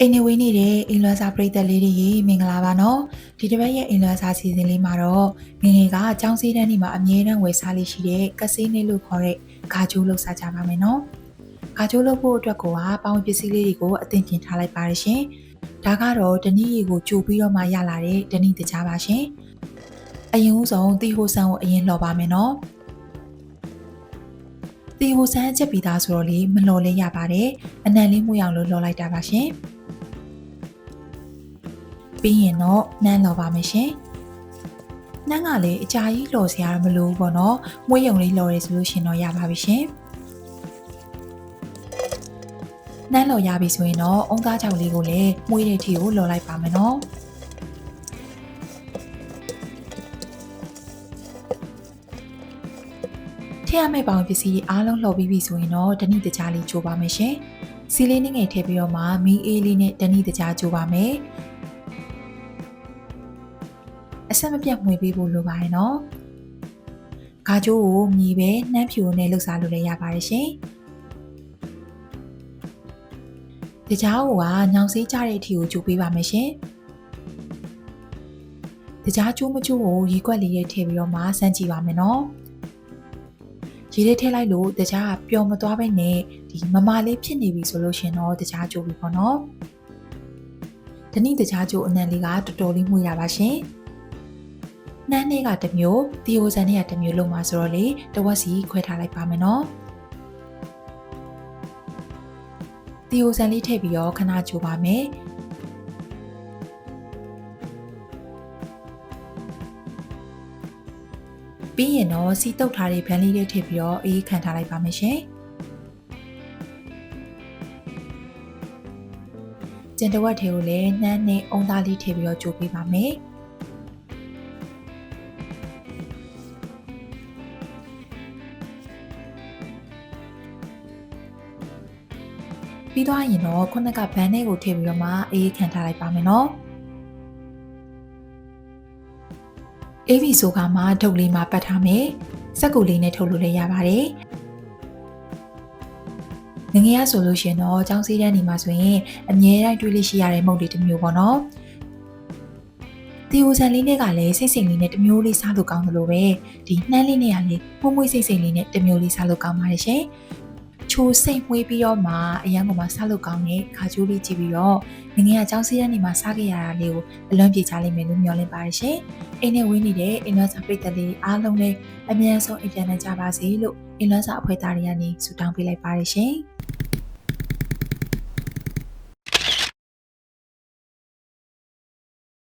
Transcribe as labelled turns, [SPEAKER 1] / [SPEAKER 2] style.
[SPEAKER 1] အိမ်နေဝေးနေတဲ့အိမ်လွမ်းစာပရိသတ်လေးတွေရေမင်္ဂလာပါနော်ဒီတစ်ပတ်ရဲ့အိမ်လွမ်းစာစီစဉ်လေးမှာတော့ငငယ်ကចောင်းစည်းတန်းဒီမှာအမြဲတမ်းဝယ်စားလေးရှိတဲ့ကဆေးနေလို့ခေါ်တဲ့ဂါချိုးလောက်စားကြပါမယ်နော်ဂါချိုးလောက်ဖို့အတွက်ကိုကပေါင်းပစ္စည်းလေးတွေကိုအသင်ပြင်ထားလိုက်ပါရရှင်ဒါကတော့တနည်းရီကိုကြိုပြီးတော့မှရလာတဲ့တနည်းတကြားပါရှင်အရင်ဦးဆုံးတီဟိုဆန်ကိုအရင်လှော်ပါမယ်နော်တီဟိုဆန်ချက်ပြီးသားဆိုတော့လေမလှော်လေးရပါတယ်အနံလေးမှုအောင်လို့လှော်လိုက်တာပါရှင် ပြီးရင်တော့နှမ်းလော်ပါမယ်ရှင်။နှမ်းကလည်းအကြာကြီးလော်စရာမလိုဘူးပေါ့နော်။မွေးရုံလေးလော်ရဲဆိုလို့ရှင်တော့ရပါပြီရှင်။နှမ်းလော်ရပြီဆိုရင်တော့အုံသားချောက်လေးကိုလည်းမွေးတဲ့ထီကိုလော်လိုက်ပါမယ်နော်။ထည့်ရမယ့်ပေါင်ပစ္စည်းအားလုံးလှော်ပြီးပြီဆိုရင်တော့တနည်းတခြားလေးချိုးပါမယ်ရှင်။စီလေးနဲ့ငယ်ထည့်ပြီးတော့မှမီးအေးလေးနဲ့တနည်းတခြားချိုးပါမယ်။ အဆက်မပြတ်မှွေပေးဖို့လိုပါတယ်နော်။ဂါကျိုးကိုမြည်ပဲနှမ်းဖြူနဲ့လှုပ်ရှားလို့လည်းရပါတယ်ရှင်။တကြားကိုကညောင်စေးကြတဲ့အထီကိုကျိုးပေးပါမယ်ရှင်။တကြားကျိုးမကျိုးကိုရေခွက်လေးရဲ့ထည့်ပြီးတော့မှစမ်းကြည့်ပါမယ်နော်။ရေထဲထည့်လိုက်လို့တကြားကပျော်မသွားပဲနဲ့ဒီမမလေးဖြစ်နေပြီဆိုလို့ရှင်တော့တကြားကျိုးပြီပေါ့နော်။တနည်းတကြားကျိုးအနံလေးကတော်တော်လေးမှုရပါရှင်။ နှမ်းလေးကတစ်မျိုးတီယိုဇန်လေးကတစ်မျိုးလုံးမှာဆိုတော့လေတဝက်စီခွဲထားလိုက်ပါမယ်နော်တီယိုဇန်လေးထည့်ပြီးတော့ခဏချိုးပါမယ်ပြီးရင်တော့စီတုတ်ထားတဲ့ဗန်လေးလေးထည့်ပြီးတော့အေးခံထားလိုက်ပါမယ်ရှင်ကျန်တဝက်ထဲကိုလည်းနှမ်းနဲ့အုံသားလေးထည့်ပြီးတော့ကြိုးပေးပါမယ်။ ပြီးသွားရင်တော့ခုနကဘန်းထဲကိုထည့်ပြီးတော့မှအေးခံထားလိုက်ပါမယ်နော်အေးပြီဆိုကမှဒုတ်လေးမှာပတ်ထားမယ်စက်ကူလေးနဲ့ထုတ်လို့လည်းရပါတယ်ငငယ်ရဆိုလို့ရှင်တော့ចောင်းစည်းတန်းနေမှာဆိုရင်အမြဲတမ်းတွေးလို့ရှိရတဲ့မုတ်လေးတစ်မျိုးပေါ့နော်တီဟိုဆန်လေးနဲ့ကလည်းစိတ်စိမ်လေးနဲ့တစ်မျိုးလေးစားလို့ကောင်းတယ်လို့ပဲဒီနှမ်းလေးနဲ့ကလည်းမှုမွေးစိတ်စိမ်လေးနဲ့တစ်မျိုးလေးစားလို့ကောင်းပါတယ်ရှင် ချိုးစိတ်မွေးပြီးတော့မှအရန်ပေါ်မှာစားလို့ကောင်းတဲ့ခါကျိုးလေးကြည့်ပြီးတော့ငငယ်ကကြောင်းစည်းရနေမှာစားခဲ့ရတာလေးကိုအလွန်ပြေချလိမ့်မယ်လို့မျှော်လင့်ပါတယ်ရှင်။အိမ်နဲ့ဝင်းနေတဲ့အိမ်လွမ်းစာပရိသတ်လေးအားလုံးလည်းအမြန်ဆုံးအိမ်ပြန်နိုင်ကြပါစေလို့အိမ်လွမ်းစာအဖွဲ့သားတွေကနေဆုတောင်းပေးလိုက်ပါတယ်ရှင်။